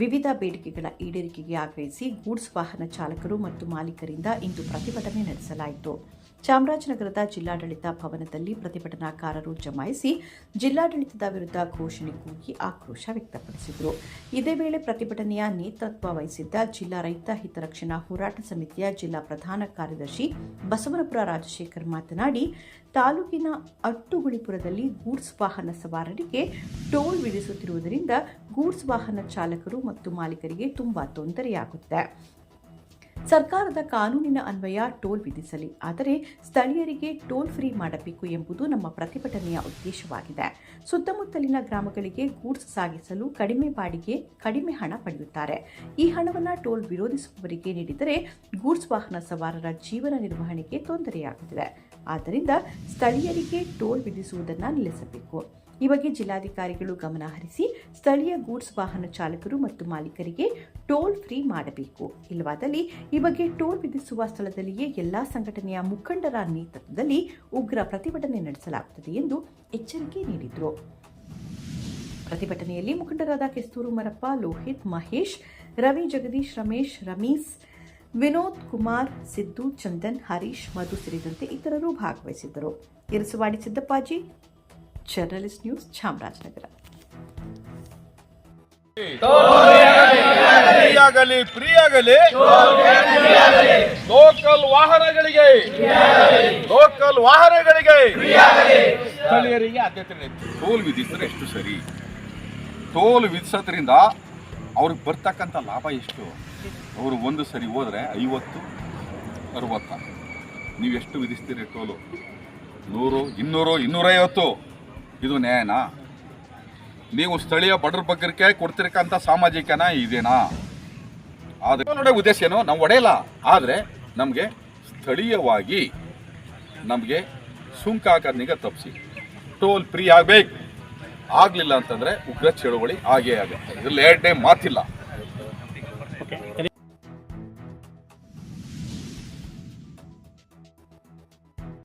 ವಿವಿಧ ಬೇಡಿಕೆಗಳ ಈಡೇರಿಕೆಗೆ ಆಗ್ರಹಿಸಿ ಗೂಡ್ಸ್ ವಾಹನ ಚಾಲಕರು ಮತ್ತು ಮಾಲೀಕರಿಂದ ಇಂದು ಪ್ರತಿಭಟನೆ ನಡೆಸಲಾಯಿತು. ಚಾಮರಾಜನಗರದ ಜಿಲ್ಲಾಡಳಿತ ಭವನದಲ್ಲಿ ಪ್ರತಿಭಟನಾಕಾರರು ಜಮಾಯಿಸಿ ಜಿಲ್ಲಾಡಳಿತದ ವಿರುದ್ಧ ಘೋಷಣೆ ಕೂಗಿ ಆಕ್ರೋಶ ವ್ಯಕ್ತಪಡಿಸಿದರು. ಇದೇ ವೇಳೆ ಪ್ರತಿಭಟನೆಯ ನೇತೃತ್ವ ವಹಿಸಿದ್ದ ಜಿಲ್ಲಾ ರೈತ ಹಿತರಕ್ಷಣಾ ಹೋರಾಟ ಸಮಿತಿಯ ಜಿಲ್ಲಾ ಪ್ರಧಾನ ಕಾರ್ಯದರ್ಶಿ ಬಸವನಪುರ ರಾಜಶೇಖರ್ ಮಾತನಾಡಿ, ತಾಲೂಕಿನ ಅಟ್ಟುಗುಳಿಪುರದಲ್ಲಿ ಗೂಡ್ಸ್ ವಾಹನ ಸವಾರರಿಗೆ ಟೋಲ್ ವಿಧಿಸುತ್ತಿರುವುದರಿಂದ ಗೂಡ್ಸ್ ವಾಹನ ಚಾಲಕರು ಮತ್ತು ಮಾಲೀಕರಿಗೆ ತುಂಬಾ ತೊಂದರೆಯಾಗುತ್ತೆ. ಸರ್ಕಾರದ ಕಾನೂನಿನ ಅನ್ವಯ ಟೋಲ್ ವಿಧಿಸಲಿ, ಆದರೆ ಸ್ಥಳೀಯರಿಗೆ ಟೋಲ್ ಫ್ರೀ ಮಾಡಬೇಕು ಎಂಬುದು ನಮ್ಮ ಪ್ರತಿಭಟನೆಯ ಉದ್ದೇಶವಾಗಿದೆ. ಸುತ್ತಮುತ್ತಲಿನ ಗ್ರಾಮಗಳಿಗೆ ಗೂಡ್ಸ್ ಸಾಗಿಸಲು ಕಡಿಮೆ ಬಾಡಿಗೆ, ಕಡಿಮೆ ಹಣ ಪಡೆಯುತ್ತಾರೆ. ಈ ಹಣವನ್ನು ಟೋಲ್ ವಿರೋಧಿಸುವವರಿಗೆ ನೀಡಿದರೆ ಗೂಡ್ಸ್ ವಾಹನ ಸವಾರರ ಜೀವನ ನಿರ್ವಹಣೆಗೆ ತೊಂದರೆಯಾಗುತ್ತಿದೆ. ಆದ್ದರಿಂದ ಸ್ಥಳೀಯರಿಗೆ ಟೋಲ್ ವಿಧಿಸುವುದನ್ನು ನಿಲ್ಲಿಸಬೇಕು. ಈ ಬಗ್ಗೆ ಜಿಲ್ಲಾಧಿಕಾರಿಗಳು ಗಮನ ಹರಿಸಿ ಸ್ಥಳೀಯ ಗೂಡ್ಸ್ ವಾಹನ ಚಾಲಕರು ಮತ್ತು ಮಾಲೀಕರಿಗೆ ಟೋಲ್ ಫ್ರೀ ಮಾಡಬೇಕು. ಇಲ್ಲವಾದಲ್ಲಿ ಈ ಬಗ್ಗೆ ಟೋಲ್ ವಿಧಿಸುವ ಸ್ಥಳದಲ್ಲಿಯೇ ಎಲ್ಲಾ ಸಂಘಟನೆಯ ಮುಖಂಡರ ನೇತೃತ್ವದಲ್ಲಿ ಉಗ್ರ ಪ್ರತಿಭಟನೆ ನಡೆಸಲಾಗುತ್ತದೆ ಎಂದು ಎಚ್ಚರಿಕೆ ನೀಡಿದರು. ಪ್ರತಿಭಟನೆಯಲ್ಲಿ ಮುಖಂಡರಾದ ಕೆಸ್ತೂರು ಮರಪ್ಪ, ಲೋಹಿತ್ ಮಹೇಶ್, ರವಿ ಜಗದೀಶ್ ರಮೇಶ್, ರಮೀಸ್, ವಿನೋದ್ ಕುಮಾರ್, ಸಿದ್ದು, ಚಂದನ್, ಹರೀಶ್, ಮಧು ಸೇರಿದಂತೆ ಇತರರು ಭಾಗವಹಿಸಿದ್ದರು. Irasavadi Siddappaji journalist news Chamarajanagar. Local ವಾಹನಗಳಿಗೆ ಲೋಕಲ್ ವಾಹನಗಳಿಗೆ. ಸ್ಥಳೀಯರಿಗೆ ಆದ್ಯತೆ. ಟೋಲ್ ವಿಧಿಸಿದ್ರೆ ಎಷ್ಟು ಸರಿ? ಟೋಲ್ ವಿಧಿಸೋದ್ರಿಂದ ಅವ್ರಿಗೆ ಬರ್ತಕ್ಕಂಥ ಲಾಭ ಎಷ್ಟು? ಅವರು ಒಂದು ಸರಿ ಹೋದರೆ ಐವತ್ತು, ಅರವತ್ತ. ನೀವು ಎಷ್ಟು ವಿಧಿಸ್ತೀರಿ ಟೋಲು ನೂರು, ಇನ್ನೂರು, ಇನ್ನೂರೈವತ್ತು. ಇದು ನ್ಯಾಯನಾ? ನೀವು ಸ್ಥಳೀಯ ಬಡ್ರ ಬಗ್ಗರಿಗೆ ಕೊಡ್ತಿರಕ್ಕಂಥ ಸಾಮಾಜಿಕನ ಇದೇನಾ? ಆದರೆ ನೋಡೋ ಉದ್ದೇಶ ಏನು? ನಾವು ಒಡೆಯಲ್ಲ. ಆದರೆ ನಮಗೆ ಸ್ಥಳೀಯವಾಗಿ ನಮಗೆ ಸುಂಕ ಹಾಕೋದ್ನೀಗ ತಪ್ಪಿಸಿ. ಟೋಲ್ ಫ್ರೀ ಆಗಬೇಕು. ಆಗಲಿಲ್ಲ ಅಂತಂದರೆ ಉಗ್ರ ಚಳುವಳಿ ಆಗೇ ಆಗುತ್ತೆ. ಇದರಲ್ಲಿ ಎರಡನೇ ಮಾತಿಲ್ಲ.